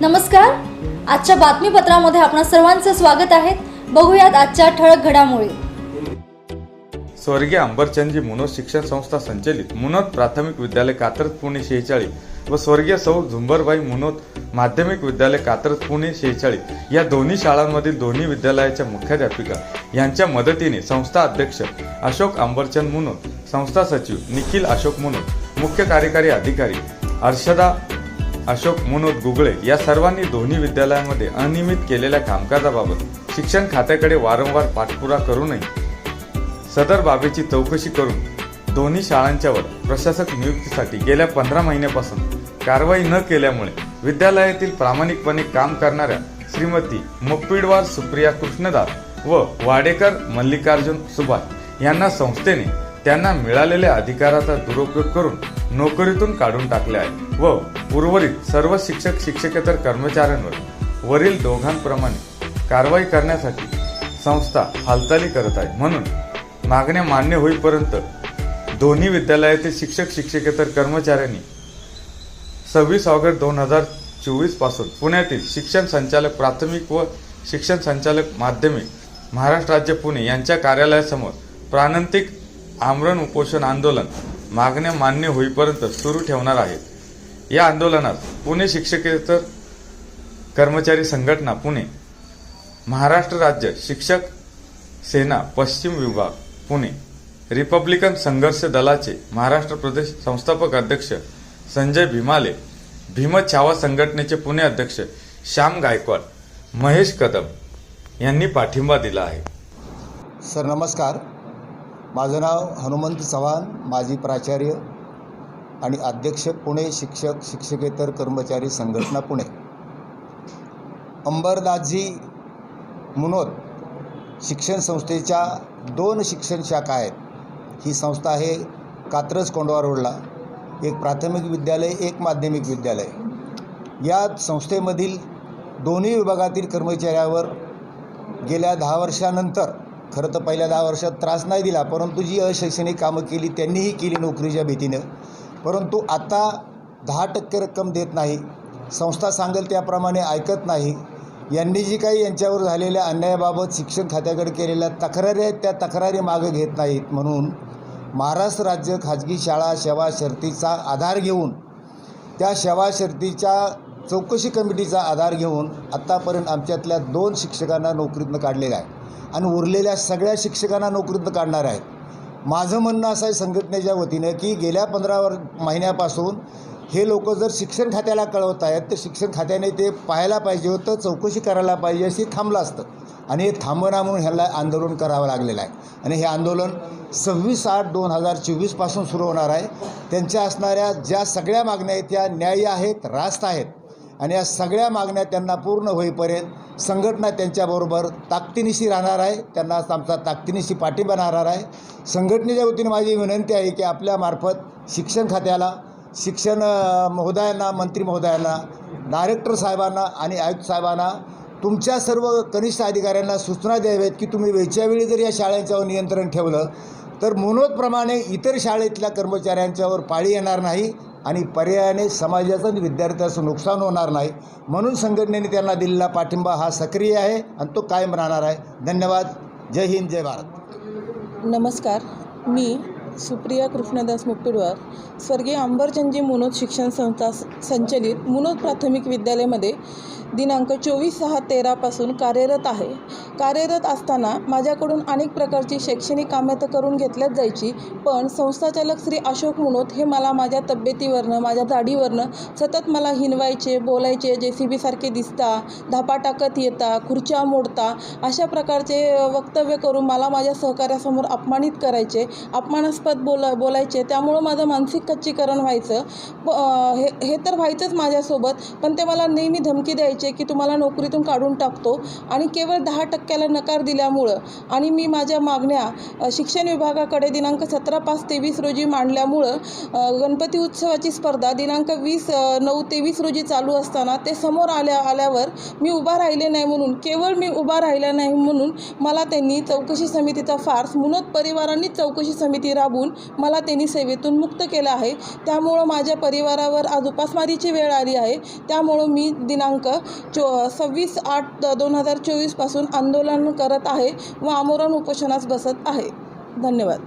नमस्कार. आजच्या बातमीपत्रामध्ये आपण सर्वांचं स्वागत आहे. बघूयात आजच्या ठळक घडामोडी. स्वर्गीय अंबरचंदजी मुनोद शिक्षण संस्था संचलित मुनोद प्राथमिक विद्यालय कात्रज पुणे शेहेचाळी व स्वर्गीय सौ झुंबरबाई मुनोद माध्यमिक विद्यालय कात्रज पुणे शेहेचाळी या दोन्ही शाळांमधील दोन्ही विद्यालयाच्या मुख्याध्यापिका यांच्या मदतीने संस्था अध्यक्ष अशोक अंबरचंद मुनोद संस्था सचिव निखिल अशोक मुनोद मुख्य कार्यकारी अधिकारी अर्षदा अशोक मुनोद गुगळे या सर्वांनी दोन्ही विद्यालयामध्ये अनियमित केलेल्या कामकाजाबाबत शिक्षण खात्याकडे वारंवार पाठपुरा करूनही सदर बाबीची चौकशी करून दोन्ही शाळांच्यावर प्रशासक नियुक्तीसाठी गेल्या पंधरा महिन्यापासून कारवाई न केल्यामुळे विद्यालयातील प्रामाणिकपणे काम करणाऱ्या श्रीमती मुप्पीडवार सुप्रिया कृष्णदास व वाडेकर मल्लिकार्जुन सुभाष यांना संस्थेने त्यांना मिळालेल्या अधिकाराचा दुरुपयोग करून नोकरीतून काढून टाकले आहे व उर्वरित सर्व शिक्षक शिक्षकेतर कर्मचाऱ्यांवर वरील दोघांप्रमाणे कारवाई करण्यासाठी संस्था हालचाली करत आहे. म्हणून मागण्या मान्य होईपर्यंत दोन्ही विद्यालयातील शिक्षक शिक्षकेतर कर्मचाऱ्यांनी सव्वीस ऑगस्ट दोन हजार चोवीसपासून पुण्यातील शिक्षण संचालक प्राथमिक व शिक्षण संचालक माध्यमिक महाराष्ट्र राज्य पुणे यांच्या कार्यालयासमोर प्राणांतिक आमरण उपोषण आंदोलन मागण्या मान्य होईपर्यंत सुरू ठेवणार आहेत या आंदोलनात पुणे शिक्षकेतर कर्मचारी संघटना पुणे महाराष्ट्र राज्य शिक्षक सेना पश्चिम विभाग पुणे रिपब्लिकन संघर्ष दलाचे महाराष्ट्र प्रदेश संस्थापक अध्यक्ष संजय भीमाले भीम छावा संघटनेचे पुणे अध्यक्ष श्याम गायकवाड महेश कदम यांनी पाठिंबा दिला आहे. सर नमस्कार. माझं नाव हनुमंत चव्हाण माजी प्राचार्य आणि अध्यक्ष पुणे शिक्षक शिक्षकेतर कर्मचारी संघटना पुणे. अंबरदासजी मुनोद शिक्षण संस्थेच्या दोन शिक्षण शाखा आहेत. ही संस्था आहे कात्रज कोंडवा रोडला. एक प्राथमिक विद्यालय एक माध्यमिक विद्यालय. या संस्थेमधील दोन्ही विभागातील कर्मचाऱ्यावर गेल्या दहा वर्षानंतर खरं तर पहिल्या दहा वर्षात त्रास नाही दिला परंतु जी अशैक्षणिक कामं केली त्यांनीही केली नोकरीच्या भीतीनं. परंतु आता दहा टक्के रक्कम देत नाही. संस्था सांगेल त्याप्रमाणे ऐकत नाही. यांनी जी काही यांच्यावर झालेल्या अन्यायाबाबत शिक्षण खात्याकडे केलेल्या तक्रारी आहेत त्या तक्रारी मागं घेत नाहीत म्हणून महाराष्ट्र राज्य खाजगी शाळा सेवा शर्तीचा आधार घेऊन त्या सेवा शर्तीच्या चौकशी कमिटीचा आधार घेऊन आत्तापर्यंत आमच्यातल्या दोन शिक्षकांना नोकरीतनं काढलेलं आहे. आणि उरलेल्या सगळ्या शिक्षकांना नोकरीतनं काढणार आहेत. माझं म्हणणं असं आहे संघटनेच्या वतीनं की गेल्या पंधरा वर महिन्यापासून हे लोक जर शिक्षण खात्याला कळवत आहेत तर शिक्षण खात्याने ते पाहायला पाहिजे होतं चौकशी करायला पाहिजे अशी थांबलं असतं. आणि हे थांबणा म्हणून ह्याला आंदोलन करावं लागलेलं आहे. आणि हे आंदोलन सव्वीस आठ दोन हजार चोवीसपासून सुरू होणार आहे. त्यांच्या असणाऱ्या ज्या सगळ्या मागण्या आहेत त्या न्याय्य आहेत रास्त आहेत. आणि या सगळ्या मागण्या त्यांना पूर्ण होईपर्यंत संघटना त्यांच्याबरोबर ताकदीनिशी राहणार आहे. त्यांना आमचा ताकदीनिशी पाठिंबा राहणार आहे. संघटनेच्या वतीने माझी विनंती आहे की आपल्यामार्फत शिक्षण खात्याला शिक्षण महोदयांना मंत्री महोदयांना डायरेक्टर साहेबांना आणि आयुक्त साहेबांना तुमच्या सर्व कनिष्ठ अधिकाऱ्यांना सूचना द्याव्यात की तुम्ही वेळच्या वेळी जर या शाळांच्यावर नियंत्रण ठेवलं तर मनोदप्रमाणे इतर शाळेतल्या कर्मचाऱ्यांच्यावर पाळी येणार नाही. आणि पर्यायाने समाजाचं विद्यार्थ्याचं नुकसान होणार नाही. म्हणून संघटनेने त्यांना दिलेला पाठिंबा हा सक्रिय आहे आणि तो कायम राहणार आहे. धन्यवाद. जय हिंद जय भारत. नमस्कार. मी सुप्रिया कृष्णदास मुप्पीडवार स्वर्गीय अंबरचंदजी मुनोद शिक्षण संस्था संचलित मुनोद प्राथमिक विद्यालयामध्ये दिनांक चोवीस सहा तेरापासून कार्यरत आहे. कार्यरत असताना माझ्याकडून अनेक प्रकारची शैक्षणिक कामे तर करून घेतल्याच जायची पण संस्थाचालक श्री अशोक मुनोद हे मला माझ्या तब्येतीवरनं माझ्या जाडीवरनं सतत मला हिनवायचे बोलायचे जे सी बीसारखे दिसता धापा टाकत येता खुर्च्या मोडता अशा प्रकारचे वक्तव्य करून मला माझ्या सहकार्यासमोर अपमानित करायचे अपमानास्पद बोला बोलायचे. त्यामुळं माझं मानसिक कच्चीकरण व्हायचं. प- हे हे तर व्हायचंच माझ्यासोबत पण ते मला नेहमी धमकी द्यायचे. जे की तुम्हाला नोकरीतून काढून टाकतो आणि केवळ दहा टक्क्याला नकार दिल्यामुळं आणि मी माझ्या मागण्या शिक्षण विभागाकडे दिनांक सतरा पाच तेवीस रोजी मांडल्यामुळं गणपती उत्सवाची स्पर्धा दिनांक वीस नऊ तेवीस रोजी चालू असताना ते समोर आल्या आल्यावर मी उभा राहिले नाही म्हणून केवळ मी उभा राहिला नाही म्हणून मला त्यांनी चौकशी समितीचा फार्स मुनोत परिवारांनी चौकशी समिती राबवून मला त्यांनी सेवेतून मुक्त केलं आहे. त्यामुळं माझ्या परिवारावर आज उपासमारीची वेळ आली आहे. त्यामुळं मी दिनांक चो सव्वीस आठ दोन हजार चोवीसपासून आंदोलन करत आहे व आमरण उपोषणास बसत आहे. धन्यवाद.